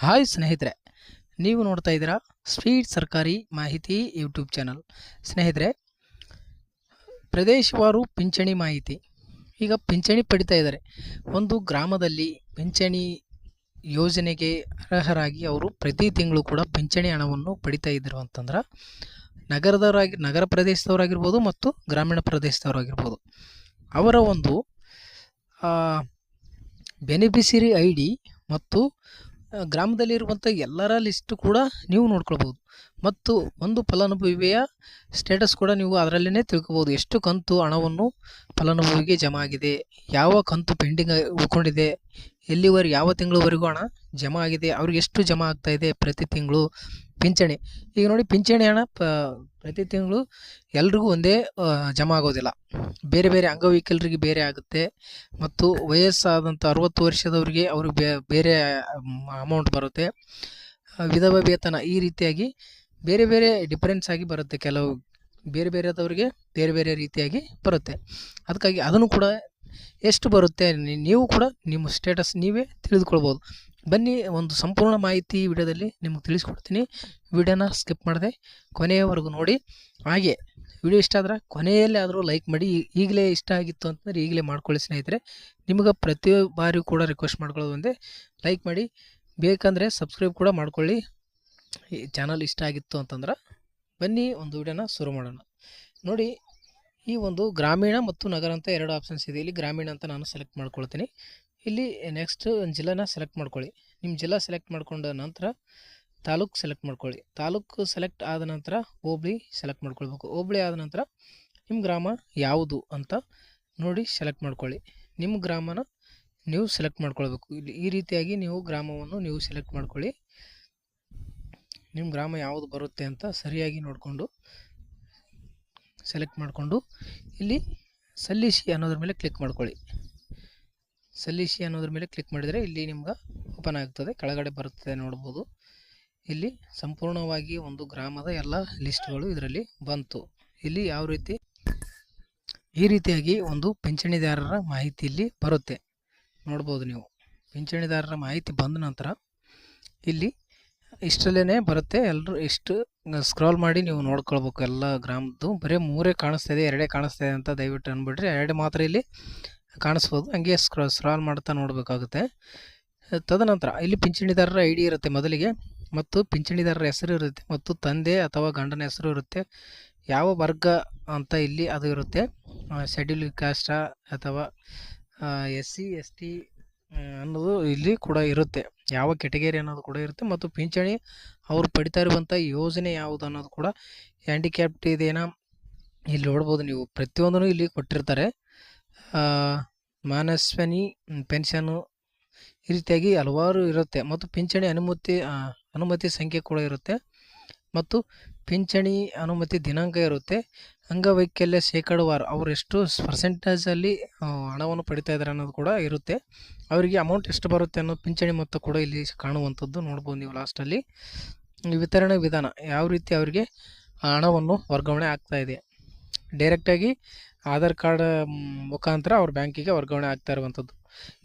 Hi ಸ್ನೇಹಿತರೆ, ನೀವು ನೋಡ್ತಾ ಇದ್ದೀರಾ ಸ್ವೀಟ್ ಸರ್ಕಾರಿ ಮಾಹಿತಿ ಯೂಟ್ಯೂಬ್ ಚಾನಲ್. ಸ್ನೇಹಿತರೆ, ಪ್ರದೇಶವಾರು ಪಿಂಚಣಿ ಮಾಹಿತಿ. ಈಗ ಪಿಂಚಣಿ ಪಡಿತಾ ಇದ್ದಾರೆ. ಒಂದು ಗ್ರಾಮದಲ್ಲಿ ಪಿಂಚಣಿ ಯೋಜನೆಗೆ ಅರ್ಹರಾಗಿ ಅವರು ಪ್ರತಿ ತಿಂಗಳು ಕೂಡ ಪಿಂಚಣಿ ಹಣವನ್ನು ಪಡಿತಾ ಇದ್ದರು ಅಂತಂದ್ರೆ, ನಗರದವರಾಗಿ, ನಗರ ಪ್ರದೇಶದವರಾಗಿರ್ಬೋದು ಮತ್ತು ಗ್ರಾಮೀಣ ಪ್ರದೇಶದವರಾಗಿರ್ಬೋದು. ಅವರ ಒಂದು ಬೆನಿಫಿಷರಿ ಐ ಮತ್ತು ಗ್ರಾಮದಲ್ಲಿರುವಂಥ ಎಲ್ಲರ ಲಿಸ್ಟ್ ಕೂಡ ನೀವು ನೋಡ್ಕೊಳ್ಬೋದು ಮತ್ತು ಒಂದು ಫಲಾನುಭವಿಯ ಸ್ಟೇಟಸ್ ಕೂಡ ನೀವು ಅದರಲ್ಲೇ ತಿಳ್ಕೊಬೋದು ಎಷ್ಟು ಕಂತು ಹಣವನ್ನು ಫಲಾನುಭವಿಗೆ ಜಮಾ ಆಗಿದೆ, ಯಾವ ಕಂತು ಪೆಂಡಿಂಗ್ ಉಳ್ಕೊಂಡಿದೆ ಎಲ್ಲಿವರೆಗೆ ಯಾವ ತಿಂಗಳವರೆಗೂ ಹಣ ಜಮಾ ಆಗಿದೆ, ಅವ್ರಿಗೆ ಎಷ್ಟು ಜಮಾ ಆಗ್ತಾ ಇದೆ ಪ್ರತಿ ತಿಂಗಳು? ಪಿಂಚಣಿ. ಈಗ ನೋಡಿ ಪಿಂಚಣಿ ಹಣ ಪ್ರತಿ ತಿಂಗಳು ಎಲ್ರಿಗೂ ಒಂದೇ ಜಮ ಆಗೋದಿಲ್ಲ. ಬೇರೆ ಬೇರೆ ಅಂಗವಿಕಲರಿಗೆ ಬೇರೆ ಆಗುತ್ತೆ. ಮತ್ತು ವಯಸ್ಸಾದಂಥ ಅರುವತ್ತು ವರ್ಷದವರಿಗೆ ಅವ್ರಿಗೆ ಬೇರೆ ಅಮೌಂಟ್ ಬರುತ್ತೆ. ವಿಧವಾ ವೇತನ ಈ ರೀತಿಯಾಗಿ ಬೇರೆ ಬೇರೆ ಡಿಫರೆನ್ಸ್ ಆಗಿ ಬರುತ್ತೆ. ಕೆಲವು ಬೇರೆ ಬೇರೆದವರಿಗೆ ಬೇರೆ ಬೇರೆ ರೀತಿಯಾಗಿ ಬರುತ್ತೆ. ಅದಕ್ಕಾಗಿ ಅದನ್ನು ಕೂಡ ಎಷ್ಟು ಬರುತ್ತೆ ನೀವು ಕೂಡ ನಿಮ್ಮ ಸ್ಟೇಟಸ್ ನೀವೇ ತಿಳಿದುಕೊಳ್ಬೋದು. ಬನ್ನಿ, ಒಂದು ಸಂಪೂರ್ಣ ಮಾಹಿತಿ ವಿಡಿಯೋದಲ್ಲಿ ನಿಮಗೆ ತಿಳಿಸ್ಕೊಡ್ತೀನಿ. ವಿಡಿಯೋನ ಸ್ಕಿಪ್ ಮಾಡಿದೆ ಕೊನೆಯವರೆಗೂ ನೋಡಿ. ಹಾಗೆ, ವಿಡಿಯೋ ಇಷ್ಟ ಆದ್ರೆ ಕೊನೆಯಲ್ಲೇ ಆದರೂ ಲೈಕ್ ಮಾಡಿ. ಈಗಲೇ ಇಷ್ಟ ಆಗಿತ್ತು ಅಂತಂದ್ರೆ ಈಗಲೇ ಮಾಡ್ಕೊಳ್ಳಿ ಸ್ನೇಹಿತರೆ. ನಿಮಗೆ ಪ್ರತಿ ಬಾರಿಯೂ ಕೂಡ ರಿಕ್ವೆಸ್ಟ್ ಮಾಡ್ಕೊಳ್ಳೋದು ಒಂದೇ. ಲೈಕ್ ಮಾಡಿ. ಬೇಕಂದರೆ ಸಬ್ಸ್ಕ್ರೈಬ್ ಕೂಡ ಮಾಡ್ಕೊಳ್ಳಿ. ಈ ಚಾನಲ್ ಇಷ್ಟ ಆಗಿತ್ತು ಅಂತಂದ್ರೆ ಬನ್ನಿ, ಒಂದು ವಿಡಿಯೋನ ಶುರು ಮಾಡೋಣ. ನೋಡಿ, ಈ ಒಂದು ಗ್ರಾಮೀಣ ಮತ್ತು ನಗರ ಅಂತ ಎರಡು ಆಪ್ಷನ್ಸ್ ಇದೆ. ಇಲ್ಲಿ ಗ್ರಾಮೀಣ ಅಂತ ನಾನು ಸೆಲೆಕ್ಟ್ ಮಾಡ್ಕೊಳ್ತೀನಿ. ಇಲ್ಲಿ ನೆಕ್ಸ್ಟ್ ಜಿಲ್ಲೆನ ಸೆಲೆಕ್ಟ್ ಮಾಡ್ಕೊಳ್ಳಿ. ನಿಮ್ಮ ಜಿಲ್ಲಾ ಸೆಲೆಕ್ಟ್ ಮಾಡ್ಕೊಂಡ ನಂತರ ತಾಲೂಕು ಸೆಲೆಕ್ಟ್ ಮಾಡ್ಕೊಳ್ಳಿ. ತಾಲೂಕು ಸೆಲೆಕ್ಟ್ ಆದ ನಂತರ ಹೋಬಳಿ ಸೆಲೆಕ್ಟ್ ಮಾಡ್ಕೊಳ್ಬೇಕು. ಹೋಬಳಿ ಆದ ನಂತರ ನಿಮ್ಮ ಗ್ರಾಮ ಯಾವುದು ಅಂತ ನೋಡಿ ಸೆಲೆಕ್ಟ್ ಮಾಡ್ಕೊಳ್ಳಿ. ನಿಮ್ಮ ಗ್ರಾಮನ ನೀವು ಸೆಲೆಕ್ಟ್ ಮಾಡ್ಕೊಳ್ಬೇಕು. ಇಲ್ಲಿ ಈ ರೀತಿಯಾಗಿ ನೀವು ಗ್ರಾಮವನ್ನು ನೀವು ಸೆಲೆಕ್ಟ್ ಮಾಡ್ಕೊಳ್ಳಿ. ನಿಮ್ಮ ಗ್ರಾಮ ಯಾವುದು ಬರುತ್ತೆ ಅಂತ ಸರಿಯಾಗಿ ನೋಡಿಕೊಂಡು ಸೆಲೆಕ್ಟ್ ಮಾಡಿಕೊಂಡು ಇಲ್ಲಿ ಸಲ್ಲಿಸಿ ಅನ್ನೋದ್ರ ಮೇಲೆ ಕ್ಲಿಕ್ ಮಾಡ್ಕೊಳ್ಳಿ. ಸಲ್ಲಿಸಿ ಅನ್ನೋದ್ರ ಮೇಲೆ ಕ್ಲಿಕ್ ಮಾಡಿದರೆ ಇಲ್ಲಿ ನಿಮ್ಗೆ ಓಪನ್ ಆಗ್ತದೆ. ಕೆಳಗಡೆ ಬರುತ್ತದೆ ನೋಡ್ಬೋದು. ಇಲ್ಲಿ ಸಂಪೂರ್ಣವಾಗಿ ಒಂದು ಗ್ರಾಮದ ಎಲ್ಲ ಲಿಸ್ಟ್ಗಳು ಇದರಲ್ಲಿ ಬಂತು. ಇಲ್ಲಿ ಯಾವ ರೀತಿ, ಈ ರೀತಿಯಾಗಿ ಒಂದು ಪಿಂಚಣಿದಾರರ ಮಾಹಿತಿ ಇಲ್ಲಿ ಬರುತ್ತೆ. ನೋಡ್ಬೋದು ನೀವು. ಪಿಂಚಣಿದಾರರ ಮಾಹಿತಿ ಬಂದ ನಂತರ ಇಲ್ಲಿ ಇಷ್ಟರಲ್ಲೇ ಬರುತ್ತೆ. ಎಲ್ಲರೂ ಇಷ್ಟು ಸ್ಕ್ರಾಲ್ ಮಾಡಿ ನೀವು ನೋಡ್ಕೊಳ್ಬೇಕು. ಎಲ್ಲ ಗ್ರಾಮದ್ದು ಬರೀ ಮೂರೇ ಕಾಣಿಸ್ತಾ ಇದೆ, ಎರಡೇ ಕಾಣಿಸ್ತಾ ಇದೆ ಅಂತ ದಯವಿಟ್ಟು ಅನ್ಬಿಡ್ರಿ ಎರಡು ಮಾತ್ರ ಇಲ್ಲಿ ಕಾಣಿಸ್ಬೋದು. ಹಂಗೆ ಸ್ಕ್ರಾ ಸ್ಕ್ರಾಲ್ ಮಾಡ್ತಾ ನೋಡಬೇಕಾಗುತ್ತೆ. ತದನಂತರ ಇಲ್ಲಿ ಪಿಂಚಣಿದಾರರ ಐ ಡಿ ಇರುತ್ತೆ ಮೊದಲಿಗೆ, ಮತ್ತು ಪಿಂಚಣಿದಾರರ ಹೆಸರು ಇರುತ್ತೆ, ಮತ್ತು ತಂದೆ ಅಥವಾ ಗಂಡನ ಹೆಸರು ಇರುತ್ತೆ. ಯಾವ ವರ್ಗ ಅಂತ ಇಲ್ಲಿ ಅದು ಇರುತ್ತೆ. ಶೆಡ್ಯೂಲ್ ಕಾಸ್ಟ ಅಥವಾ ಎಸ್ ಸಿ ಎಸ್ ಟಿ ಅನ್ನೋದು ಇಲ್ಲಿ ಕೂಡ ಇರುತ್ತೆ. ಯಾವ ಕೆಟಗರಿ ಅನ್ನೋದು ಕೂಡ ಇರುತ್ತೆ, ಮತ್ತು ಪಿಂಚಣಿ ಅವರು ಪಡಿತಾ ಇರುವಂಥ ಯೋಜನೆ ಯಾವುದು ಅನ್ನೋದು ಕೂಡ ಹ್ಯಾಂಡಿಕ್ಯಾಪ್ಟ್ ಇದೇನಾ ಇಲ್ಲಿ ನೋಡ್ಬೋದು ನೀವು. ಪ್ರತಿಯೊಂದನ್ನು ಇಲ್ಲಿ ಕೊಟ್ಟಿರ್ತಾರೆ. ಮಾನಸ್ವನಿ ಪೆನ್ಷನ್ನು ಈ ರೀತಿಯಾಗಿ ಹಲವಾರು ಇರುತ್ತೆ. ಮತ್ತು ಪಿಂಚಣಿ ಅನುಮತಿ ಅನುಮತಿ ಸಂಖ್ಯೆ ಕೂಡ ಇರುತ್ತೆ. ಮತ್ತು ಪಿಂಚಣಿ ಅನುಮತಿ ದಿನಾಂಕ ಇರುತ್ತೆ. ಅಂಗವೈಕಲ್ಯ ಶೇಕಡವಾರು, ಅವರು ಎಷ್ಟು ಪರ್ಸೆಂಟೇಜಲ್ಲಿ ಹಣವನ್ನು ಪಡಿತಾ ಇದ್ದಾರೆ ಅನ್ನೋದು ಕೂಡ ಇರುತ್ತೆ. ಅವರಿಗೆ ಅಮೌಂಟ್ ಎಷ್ಟು ಬರುತ್ತೆ ಅನ್ನೋದು ಪಿಂಚಣಿ ಮೊತ್ತ ಕೂಡ ಇಲ್ಲಿ ಕಾಣುವಂಥದ್ದು ನೋಡ್ಬೋದು ನೀವು ಲಾಸ್ಟಲ್ಲಿ ವಿತರಣೆ ವಿಧಾನ, ಯಾವ ರೀತಿ ಅವರಿಗೆ ಹಣವನ್ನು ವರ್ಗಾವಣೆ ಆಗ್ತಾ ಇದೆ. ಡೈರೆಕ್ಟಾಗಿ ಆಧಾರ್ ಕಾರ್ಡ್ ಮುಖಾಂತರ ಅವ್ರ ಬ್ಯಾಂಕಿಗೆ ವರ್ಗಾವಣೆ ಆಗ್ತಾ ಇರುವಂಥದ್ದು.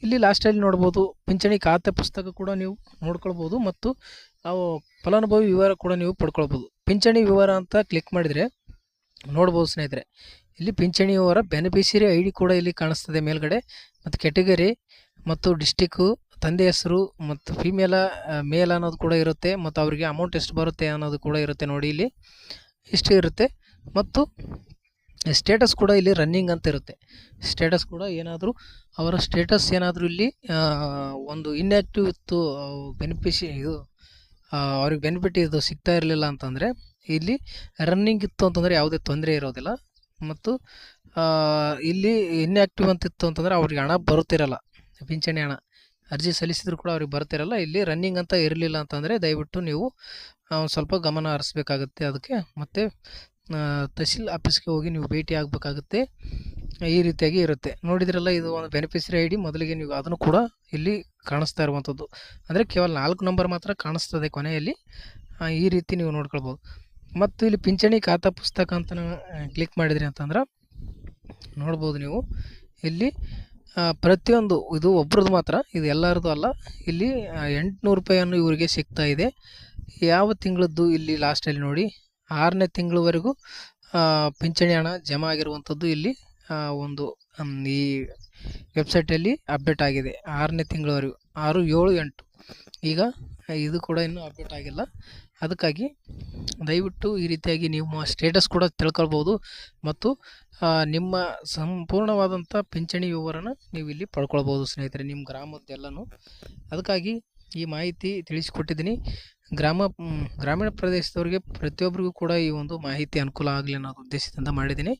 ಇಲ್ಲಿ ಲಾಸ್ಟಲ್ಲಿ ನೋಡ್ಬೋದು, ಪಿಂಚಣಿ ಖಾತೆ ಪುಸ್ತಕ ಕೂಡ ನೀವು ನೋಡ್ಕೊಳ್ಬೋದು ಮತ್ತು ನಾವು ಫಲಾನುಭವಿ ವಿವರ ಕೂಡ ನೀವು ಪಡ್ಕೊಳ್ಬೋದು. ಪಿಂಚಣಿ ವಿವರ ಅಂತ ಕ್ಲಿಕ್ ಮಾಡಿದರೆ ನೋಡ್ಬೋದು ಸ್ನೇಹಿತರೆ. ಇಲ್ಲಿ ಪಿಂಚಣಿ ವಿವರ ಬೆನಿಫಿಷಿಯರಿ ಐ ಡಿ ಕೂಡ ಇಲ್ಲಿ ಕಾಣಿಸ್ತದೆ ಮೇಲ್ಗಡೆ ಮತ್ತು ಕೆಟಗರಿ ಮತ್ತು ಡಿಸ್ಟಿಕ್ಕು ತಂದೆ ಹೆಸರು ಮತ್ತು ಫಿಮೇಲ ಮೇಲ್ ಅನ್ನೋದು ಕೂಡ ಇರುತ್ತೆ ಮತ್ತು ಅವರಿಗೆ ಅಮೌಂಟ್ ಎಷ್ಟು ಬರುತ್ತೆ ಅನ್ನೋದು ಕೂಡ ಇರುತ್ತೆ ನೋಡಿ ಇಲ್ಲಿ. ಇಷ್ಟು ಇರುತ್ತೆ ಮತ್ತು ಸ್ಟೇಟಸ್ ಕೂಡ ಇಲ್ಲಿ ರನ್ನಿಂಗ್ ಅಂತ ಇರುತ್ತೆ. ಸ್ಟೇಟಸ್ ಕೂಡ ಏನಾದರೂ, ಅವರ ಸ್ಟೇಟಸ್ ಏನಾದರೂ ಇಲ್ಲಿ ಒಂದು ಇನ್ಆ್ಯಕ್ಟಿವ್ ಇತ್ತು ಬೆನಿಫಿಷಿ ಇದು ಅವ್ರಿಗೆ ಬೆನಿಫಿಟ್ ಇದು ಸಿಗ್ತಾ ಇರಲಿಲ್ಲ ಅಂತಂದರೆ, ಇಲ್ಲಿ ರನ್ನಿಂಗ್ ಇತ್ತು ಅಂತಂದರೆ ಯಾವುದೇ ತೊಂದರೆ ಇರೋದಿಲ್ಲ. ಮತ್ತು ಇಲ್ಲಿ ಇನ್ಆ್ಯಕ್ಟಿವ್ ಅಂತ ಇತ್ತು ಅಂತಂದರೆ ಅವ್ರಿಗೆ ಹಣ ಬರುತ್ತಿರಲ್ಲ, ಪಿಂಚಣಿ ಹಣ. ಅರ್ಜಿ ಸಲ್ಲಿಸಿದ್ರು ಕೂಡ ಅವ್ರಿಗೆ ಬರ್ತಿರಲ್ಲ ಇಲ್ಲಿ ರನ್ನಿಂಗ್ ಅಂತ ಇರಲಿಲ್ಲ ಅಂತಂದರೆ ದಯವಿಟ್ಟು ನೀವು ಸ್ವಲ್ಪ ಗಮನ ಹರಿಸ್ಬೇಕಾಗುತ್ತೆ ಅದಕ್ಕೆ. ಮತ್ತು ತಹಸೀಲ್ ಆಫೀಸ್ಗೆ ಹೋಗಿ ನೀವು ಭೇಟಿ ಆಗಬೇಕಾಗುತ್ತೆ. ಈ ರೀತಿಯಾಗಿ ಇರುತ್ತೆ. ನೋಡಿದ್ರಲ್ಲ, ಇದು ಒಂದು ಬೆನಿಫಿಷರಿ ಐ ಡಿ ಮೊದಲಿಗೆ ನೀವು ಅದನ್ನು ಕೂಡ ಇಲ್ಲಿ ಕಾಣಿಸ್ತಾ ಇರುವಂಥದ್ದು. ಅಂದರೆ ಕೇವಲ ನಾಲ್ಕು ನಂಬರ್ ಮಾತ್ರ ಕಾಣಿಸ್ತದೆ ಕೊನೆಯಲ್ಲಿ. ಈ ರೀತಿ ನೀವು ನೋಡ್ಕೊಳ್ಬೋದು. ಮತ್ತು ಇಲ್ಲಿ ಪಿಂಚಣಿ ಖಾತಾ ಪುಸ್ತಕ ಅಂತ ಕ್ಲಿಕ್ ಮಾಡಿದ್ರಿ ಅಂತಂದ್ರೆ ನೋಡ್ಬೋದು ನೀವು. ಇಲ್ಲಿ ಪ್ರತಿಯೊಂದು, ಇದು ಒಬ್ರದ್ದು ಮಾತ್ರ, ಇದು ಎಲ್ಲರದ್ದು ಅಲ್ಲ. ಇಲ್ಲಿ ಎಂಟುನೂರು ರೂಪಾಯಿಯನ್ನು ಇವರಿಗೆ ಸಿಗ್ತಾ ಇದೆ. ಯಾವ ತಿಂಗಳದ್ದು ಇಲ್ಲಿ ಲಾಸ್ಟಲ್ಲಿ ನೋಡಿ. ಆರನೇ ತಿಂಗಳವರೆಗೂ ಪಿಂಚಣಿ ಹಣ ಜಮಾ ಆಗಿರುವಂಥದ್ದು ಇಲ್ಲಿ ಒಂದು ಈ ವೆಬ್ಸೈಟಲ್ಲಿ ಅಪ್ಡೇಟ್ ಆಗಿದೆ. ಆರನೇ ತಿಂಗಳವರೆಗೂ, ಆರು, ಏಳು, ಎಂಟು. ಈಗ ಇದು ಕೂಡ ಇನ್ನೂ ಅಪ್ಡೇಟ್ ಆಗಿಲ್ಲ. ಅದಕ್ಕಾಗಿ ದಯವಿಟ್ಟು ಈ ರೀತಿಯಾಗಿ ನಿಮ್ಮ ಸ್ಟೇಟಸ್ ಕೂಡ ತಿಳ್ಕೊಳ್ಬೋದು ಮತ್ತು ನಿಮ್ಮ ಸಂಪೂರ್ಣವಾದಂಥ ಪಿಂಚಣಿ ವಿವರನ ನೀವು ಇಲ್ಲಿ ಪಡ್ಕೊಳ್ಬೋದು ಸ್ನೇಹಿತರೆ, ನಿಮ್ಮ ಗ್ರಾಮದ್ದೆಲ್ಲನೂ. ಅದಕ್ಕಾಗಿ ಈ ಮಾಹಿತಿ ತಿಳಿಸಿಕೊಟ್ಟಿದ್ದೀನಿ. ಗ್ರಾಮ ಗ್ರಾಮೀಣ ಪ್ರದೇಶದವರಿಗೆ ಪ್ರತಿಯೊಬ್ಬರಿಗೂ ಕೂಡ ಈ ಒಂದು ಮಾಹಿತಿ ಅನುಕೂಲ ಆಗಲಿ ಅನ್ನೋ ಉದ್ದೇಶದಿಂದ ಮಾಡಿದ್ದೀನಿ.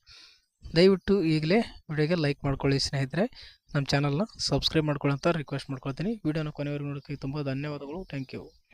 ದಯವಿಟ್ಟು ಈಗಲೇ ವಿಡಿಯೋಗೆ ಲೈಕ್ ಮಾಡ್ಕೊಳ್ಳಿ ಸ್ನೇಹಿತರೆ. ನಮ್ಮ ಚಾನಲ್ನ ಸಬ್ಸ್ಕ್ರೈಬ್ ಮಾಡ್ಕೊಳ್ಳೋಂಥ ರಿಕ್ವೆಸ್ಟ್ ಮಾಡ್ಕೊಳ್ತೀನಿ. ವಿಡಿಯೋನ ಕೊನೆವರೆಗೂ ನೋಡೋಕ್ಕೆ ತುಂಬ ಧನ್ಯವಾದಗಳು. Thank you